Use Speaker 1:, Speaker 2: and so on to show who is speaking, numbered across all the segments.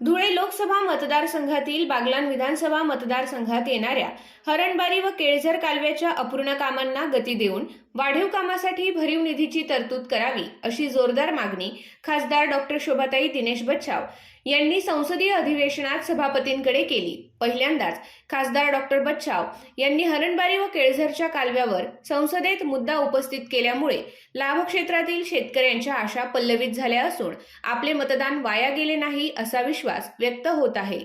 Speaker 1: धुळे लोकसभा मतदारसंघातील बागलान विधानसभा मतदारसंघात येणाऱ्या हरणबारी व केळझर कालव्याच्या अपूर्ण कामांना गती देऊन वाढीव कामासाठी भरीव निधीची तरतूद करावी अशी जोरदार मागणी खासदार डॉक्टर शोभाताई दिनेश बच्छाव यांनी संसदीय अधिवेशनात सभापतींकडे केली. पहिल्यांदाच खासदार डॉक्टर बच्छाव यांनी हरणबारी व केळझरच्या कालव्यावर संसदेत मुद्दा उपस्थित केल्यामुळे लाभक्षेत्रातील शेतकऱ्यांच्या आशा पल्लवित झाल्या असून आपले मतदान वाया गेले नाही असा विश्वास व्यक्त होत आहे.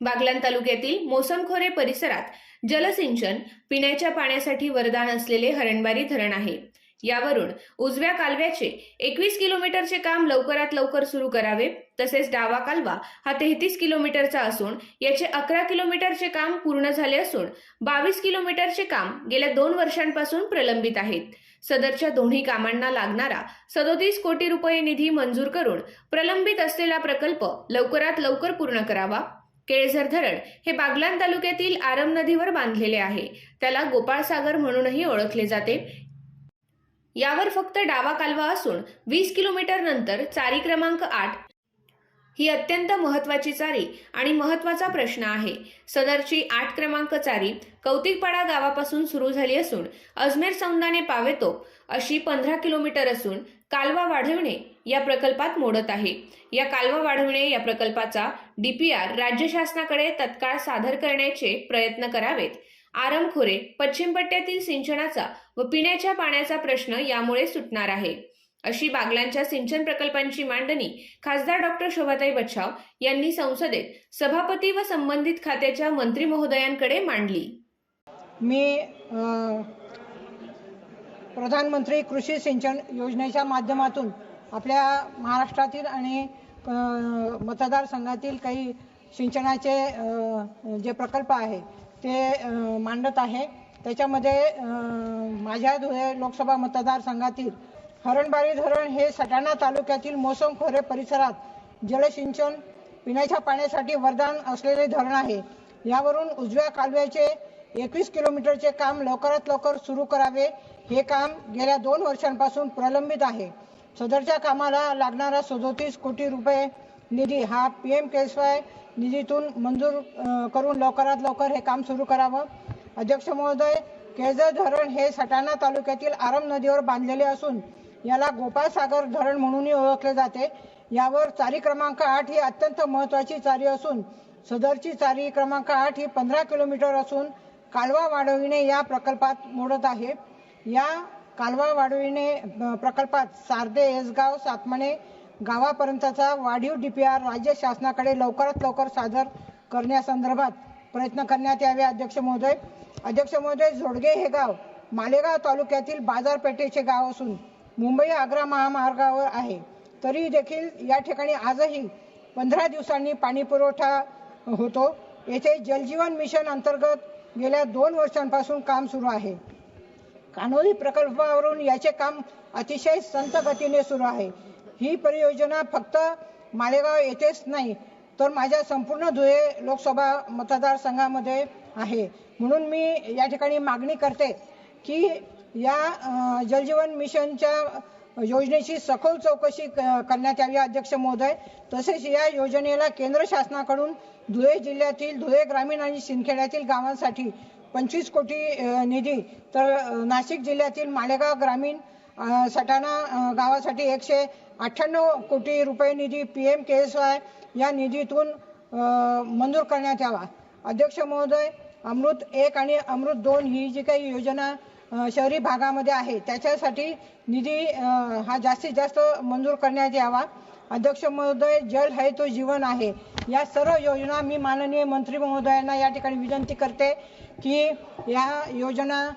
Speaker 1: बागलान तालुक्यातील मोसमखोरे परिसरात जलसिंचन पिण्याच्या पाण्यासाठी वरदान असलेले हरणबारी धरण आहे. यावरून उजव्या कालव्याचे एकवीस किलोमीटरचे काम लवकरात लवकर सुरू करावे. तसेच डावा कालवा हा तेहतीस किलोमीटरचा असून याचे अकरा किलोमीटरचे काम पूर्ण झाले असून बावीस किलोमीटरचे काम गेल्या दोन वर्षांपासून प्रलंबित आहेत. सदरच्या दोन्ही कामांना लागणारा सदोतीस कोटी रुपये निधी मंजूर करून प्रलंबित असलेला प्रकल्प लवकरात लवकर पूर्ण करावा. केळझर धरण हे बागलान तालुक्यातील आरम नदीवर बांधलेले आहे. त्याला गोपाळसागर म्हणूनही ओळखले जाते. यावर फक्त डावा कालवा असून वीस किलोमीटर नंतर चारी क्रमांक आठ. ही अत्यंत महत्वाची चारी आणि महत्त्वाचा प्रश्न आहे. सदरची आठ क्रमांक चारी कौतिकपाडा गावापासून सुरू झाली असून अजमेर सौंदाने पावेतो अशी पंधरा किलोमीटर असून कालवा वाढविणे या प्रकल्पात मोडत आहे. या कालवा वाढविणे या प्रकल्पाचा डीपीआर राज्य शासनाकडे तत्काळ सादर करण्याचे प्रयत्न करावेत. आरमखोरे पश्चिम पट्ट्यातील सिंचनाचा व पिण्याच्या पाण्याचा प्रश्न यामुळे सुटणार आहे. अशी बागलांच्या सिंचन प्रकल्पांची मांडणी खासदार डॉक्टर शोभाताई बच्छाव यांनी संसदेत सभापती व संबंधित खात्याच्या मंत्री महोदयांकडे मांडली.
Speaker 2: मी प्रधानमंत्री कृषी सिंचन योजनेच्या माध्यमातून आपल्या महाराष्ट्रातील आणि मतदारसंघातील काही सिंचनाचे जे प्रकल्प आहे ते मांडत आहे. त्याच्यामध्ये माझ्या धुळे लोकसभा मतदारसंघातील हरणबारी धरण हे सटाणा तालुक्यातील मोसम खोरे परिसरात जलसिंचन पिण्याच्या पाण्यासाठी वरदान असलेले धरण आहे. यावरून उजव्या कालव्याचे एकवीस किलोमीटरचे काम लवकरात लवकर सुरू करावे. हे काम गेल्या दोन वर्षांपासून प्रलंबित आहे. सदरच्या कामाला लागणारा सदोतीस कोटी रुपये निधी हा पी एम केस वाय निधीतून मंजूर करून लवकरात लवकर हे काम सुरू करावं. अध्यक्ष महोदय केळझर धरण हे सटाणा तालुक्यातील आरम नदीवर बांधलेले असून याला गोपाळसागर धरण म्हणूनही ओळखले जाते. यावर चारी क्रमांक आठ ही अत्यंत महत्वाची चारी असून सदरची चारी क्रमांक आठ ही पंधरा किलोमीटर असून कालवा वाढविणे या प्रकल्पात मोडत आहे. या कालवा वाढविणे प्रकल्पात सारदे येसगाव सातमणे गावापर्यंतचा वाढीव डीपीआर राज्य शासनाकडे लवकरात लवकर सादर करण्यासंदर्भात प्रयत्न करण्यात यावे अध्यक्ष महोदय. अध्यक्ष महोदय जोडगे हे गाव मालेगाव तालुक्यातील बाजारपेठेचे गाव असून मुंबई आग्रा महामार्गावर आहे. तरी देखील या ठिकाणी आजही पंधरा दिवसांनी पाणी पुरवठा होतो. येथे जलजीवन मिशन अंतर्गत गेल्या दोन वर्षांपासून काम सुरू आहे. कानोली प्रकल्पावरून याचे काम अतिशय संत गतीने सुरू आहे. ही परियोजना फक्त मालेगाव येथेच नाही तर माझ्या संपूर्ण धुळे लोकसभा मतदारसंघामध्ये आहे. म्हणून मी या ठिकाणी मागणी करते की या जलजीवन मिशनच्या योजनेची सखोल चौकशी क- करण्यात यावी अध्यक्ष महोदय. तसेच या योजनेला केंद्र शासनाकडून धुळे जिल्ह्यातील धुळे ग्रामीण आणि सिंदखेड्यातील गावांसाठी पंचवीस कोटी निधी तर नाशिक जिल्ह्यातील मालेगाव ग्रामीण सटाणा गावासाठी एकशे अठ्ठ्याण्णव कोटी रुपये निधी P M K S Y या निधीतून मंजूर करण्यात यावा. अध्यक्ष महोदय अमृत एक आणि अमृत दोन ही जी काही योजना शहरी भागामध्ये आहे त्याच्यासाठी निधी हा जास्तीत जास्त मंजूर करण्यात यावा. अध्यक्ष महोदय जल है तो जीवन आहे. या सर्व योजना मी माननीय मंत्री महोदयांना या ठिकाणी विनंती करते की या योजना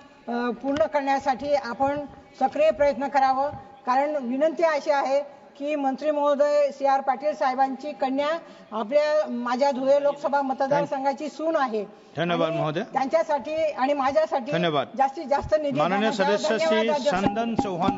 Speaker 2: पूर्ण करण्यासाठी आपण सक्रिय प्रयत्न करावं कारण विनंती अशी आहे की मंत्री महोदय सी आर पाटील साहेबांची कन्या आपल्या माझ्या धुळे लोकसभा मतदारसंघाची सून आहे
Speaker 3: धन्यवाद महोदय.
Speaker 2: त्यांच्यासाठी आणि माझ्यासाठी
Speaker 3: धन्यवाद.
Speaker 2: जास्तीत जास्त निधी
Speaker 3: माननीय. सदस्य श्री. चंदन चौहान